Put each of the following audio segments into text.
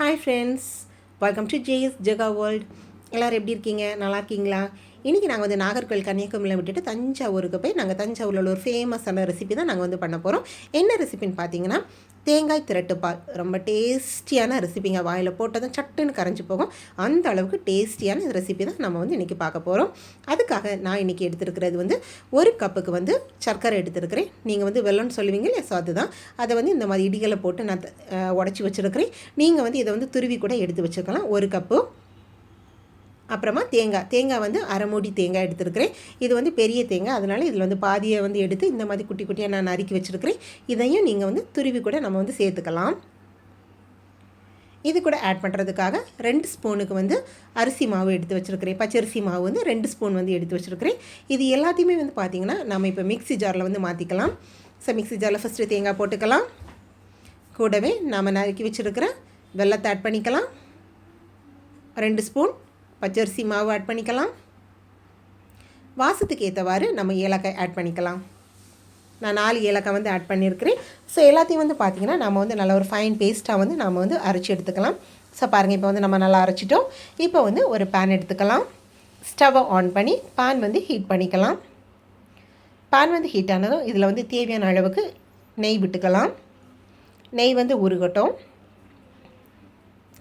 Hi friends welcome to JS Jega world எல்லோரும் எப்படி இருக்கீங்க? நல்லா இருக்கீங்களா? இன்றைக்கி நாங்கள் வந்து நாகர்கோவில் கன்னியாகுமரியில் விட்டுட்டு தஞ்சாவூருக்கு போய் நாங்கள் தஞ்சாவூரில் உள்ள ஒரு ஃபேமஸான ரெசிபி தான் நாங்கள் வந்து பண்ண போகிறோம் என்ன ரெசிபின்னு பார்த்தீங்கன்னா தேங்காய் திரட்டுப்பால் ரொம்ப டேஸ்டியான ரெசிபிங்க வாயில் போட்டதும் சட்டுன்னு கரைஞ்சி போகும். அந்த அளவுக்கு டேஸ்டியான ரெசிபி தான் நம்ம வந்து இன்றைக்கி பார்க்க போகிறோம் அதுக்காக நான் இன்றைக்கி எடுத்துருக்கிறது வந்து ஒரு கப்புக்கு வந்து சர்க்கரை எடுத்துருக்கிறேன். நீங்கள் வந்து வெள்ளம்னு சொல்லுவீங்க இல்லையா? ஸோ அதுதான். அதை வந்து இந்த மாதிரி இடிகளை போட்டு நான் உடச்சி வச்சுருக்கிறேன். நீங்கள் வந்து இதை வந்து துருவி கூட எடுத்து வச்சுருக்கலாம். ஒரு கப்பு. அப்புறமா தேங்காய். தேங்காய் வந்து அரை மூடி தேங்காய் எடுத்துருக்கிறேன். இது வந்து பெரிய தேங்காய். அதனால் இதில் வந்து பாதியை வந்து எடுத்து இந்த மாதிரி குட்டி குட்டியாக நான் நறுக்கி வச்சுருக்கிறேன். இதையும் நீங்கள் வந்து துருவி கூட நம்ம வந்து சேர்த்துக்கலாம். இது கூட ஆட் பண்ணுறதுக்காக ரெண்டு ஸ்பூனுக்கு வந்து அரிசி மாவு எடுத்து வச்சுருக்கிறேன். பச்சரிசி மாவு வந்து ரெண்டு ஸ்பூன் வந்து எடுத்து வச்சுருக்கிறேன். இது எல்லாத்தையுமே வந்து பார்த்திங்கன்னா நம்ம இப்போ மிக்சி ஜாரில் வந்து மாற்றிக்கலாம் ஸோ மிக்சி ஜாரில் ஃபஸ்ட்டு தேங்காய் போட்டுக்கலாம். கூடவே நாம் நறுக்கி வச்சுருக்கிற வெள்ளத்தை ஆட் பண்ணிக்கலாம். ரெண்டு ஸ்பூன். பச்சரிசி மாவு ஆட் பண்ணிக்கலாம். வாசத்துக்கு ஏற்றவாறு நம்ம ஏலக்காய் ஆட் பண்ணிக்கலாம். நான் நாலு ஏலக்காய் வந்து ஆட் பண்ணியிருக்கிறேன் ஸோ எல்லாத்தையும் வந்து பார்த்திங்கன்னா நம்ம வந்து நல்ல ஒரு ஃபைன் பேஸ்ட்டாக வந்து நம்ம வந்து அரைச்சி எடுத்துக்கலாம். ஸோ பாருங்கள் இப்போ வந்து நம்ம நல்லா அரைச்சிட்டோம். இப்போ வந்து ஒரு பேன் எடுத்துக்கலாம். ஸ்டவ்வை ஆன் பண்ணி பேன் வந்து ஹீட் பண்ணிக்கலாம். பேன் வந்து ஹீட் ஆனதும் இதில் வந்து தேவையான அளவுக்கு நெய் விட்டுக்கலாம். நெய் வந்து உருகட்டும்.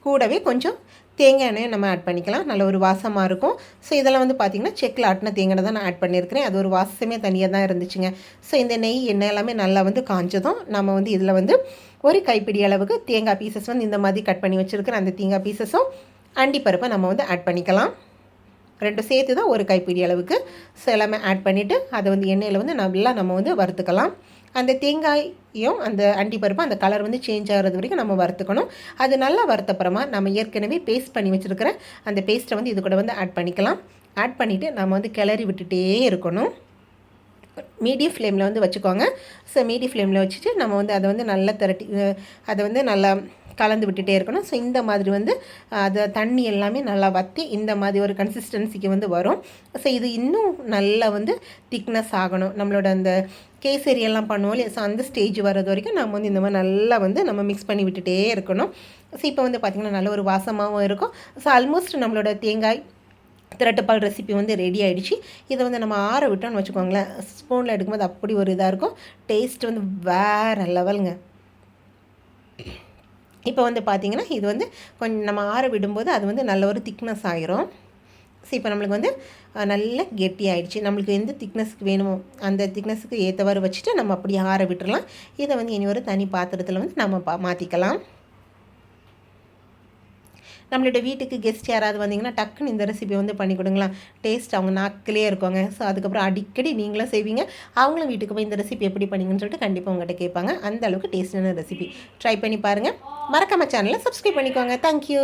கூடவே கொஞ்சம் தேங்காய் எண்ணெயை நம்ம ஆட் பண்ணிக்கலாம். நல்ல ஒரு வாசமாக இருக்கும். ஸோ இதெல்லாம் வந்து பார்த்திங்கன்னா செக்கில் ஆட்டின தேங்காய் தான் நான் ஆட் பண்ணியிருக்கிறேன் அது ஒரு வாசமே தனியாக தான் இருந்துச்சுங்க. ஸோ இந்த நெய் எண்ணெய் எல்லாமே நல்லா வந்து காஞ்சதும் நம்ம வந்து இதில் வந்து ஒரு கைப்பிடி அளவுக்கு தேங்காய் பீசஸ் வந்து இந்த மாதிரி கட் பண்ணி வச்சுருக்கிறேன் அந்த தேங்காய் பீசஸும் அண்டிப்பருப்பை நம்ம வந்து ஆட் பண்ணிக்கலாம். ரெண்டு சேர்த்து தான் ஒரு கைப்பிடி அளவுக்கு. ஸோ எல்லாமே ஆட் பண்ணிவிட்டு அதை வந்து எண்ணெயில் வந்து நல்லா நம்ம வந்து வறுத்துக்கலாம். அந்த தேங்காயும் அந்த அண்டி பருப்பு அந்த கலர் வந்து சேஞ்ச் ஆகிறது வரைக்கும் நம்ம வறுத்துக்கணும். அது நல்லா வறுத்தப்புறமா நம்ம ஏற்கனவே பேஸ்ட் பண்ணி வச்சுருக்கிற அந்த பேஸ்ட்டை வந்து இது கூட வந்து ஆட் பண்ணிக்கலாம். ஆட் பண்ணிவிட்டு நம்ம வந்து கிளறி விட்டுட்டே இருக்கணும். மீடியம் ஃப்ளேமில் வந்து வச்சுக்கோங்க. ஸோ மீடியம் ஃப்ளேமில் வச்சுட்டு நம்ம வந்து அதை வந்து நல்லா திரட்டி அதை வந்து நல்லா கலந்து விட்டுட்டே இருக்கணும். ஸோ இந்த மாதிரி வந்து அதை தண்ணி எல்லாமே நல்லா வற்றி இந்த மாதிரி ஒரு கன்சிஸ்டன்சிக்கு வந்து வரும். ஸோ இது இன்னும் நல்லா வந்து திக்னஸ் ஆகணும். நம்மளோட அந்த கேசரி எல்லாம் பண்ணுவோம் இல்லையா? ஸோ அந்த ஸ்டேஜ் வர்றது வரைக்கும் நம்ம வந்து இந்த மாதிரி நல்லா வந்து நம்ம மிக்ஸ் பண்ணி விட்டுட்டே இருக்கணும். ஸோ இப்போ வந்து பார்த்திங்கன்னா நல்ல ஒரு வாசமாகவும் இருக்கும். ஸோ ஆல்மோஸ்ட் நம்மளோட தேங்காய் திரட்டுப்பால் ரெசிபி வந்து ரெடி ஆகிடுச்சு இதை வந்து நம்ம ஆற விட்டோம்னு வச்சுக்கோங்களேன். ஸ்பூனில் எடுக்கும்போது அப்படி ஒரு இதாக இருக்கும். டேஸ்ட் வந்து வேறு லெவலுங்க இப்போ வந்து பார்த்திங்கன்னா இது வந்து கொஞ்சம் நம்ம ஆற விடும்போது அது வந்து நல்ல ஒரு திக்னஸ் ஆகிரும் ஸோ இப்போ நம்மளுக்கு வந்து நல்ல கெட்டி ஆகிடுச்சு நம்மளுக்கு எந்த திக்னஸ்க்கு வேணுமோ அந்த திக்னஸுக்கு ஏற்றவாறு வச்சுட்டு நம்ம அப்படியே ஆற விட்டுறலாம். இதை வந்து இனி ஒரு தனி பாத்திரத்தில் வந்து நம்ம பா மாற்றிக்கலாம் நம்மளோட வீட்டுக்கு கெஸ்ட் யாராவது வந்தீங்கன்னா டக்குன்னு இந்த ரெசிபி வந்து பண்ணி கொடுங்களேன் டேஸ்ட் அவங்க நாக்கிலே இருக்கோங்க ஸோ அதுக்கப்புறம் அடிக்கடி நீங்களும் செய்வீங்க. அவங்களும் வீட்டுக்கு போய் இந்த ரெசிபி எப்படி பண்ணிங்கன்னு சொல்லிட்டு கண்டிப்பாக உங்கள்கிட்ட கேட்பாங்க. அந்த அளவுக்கு டேஸ்டான ரெசிபி ட்ரை பண்ணி பாருங்கள் மறக்காம சேனலை சப்ஸ்கிரைப் பண்ணிக்கோங்க. தேங்க்யூ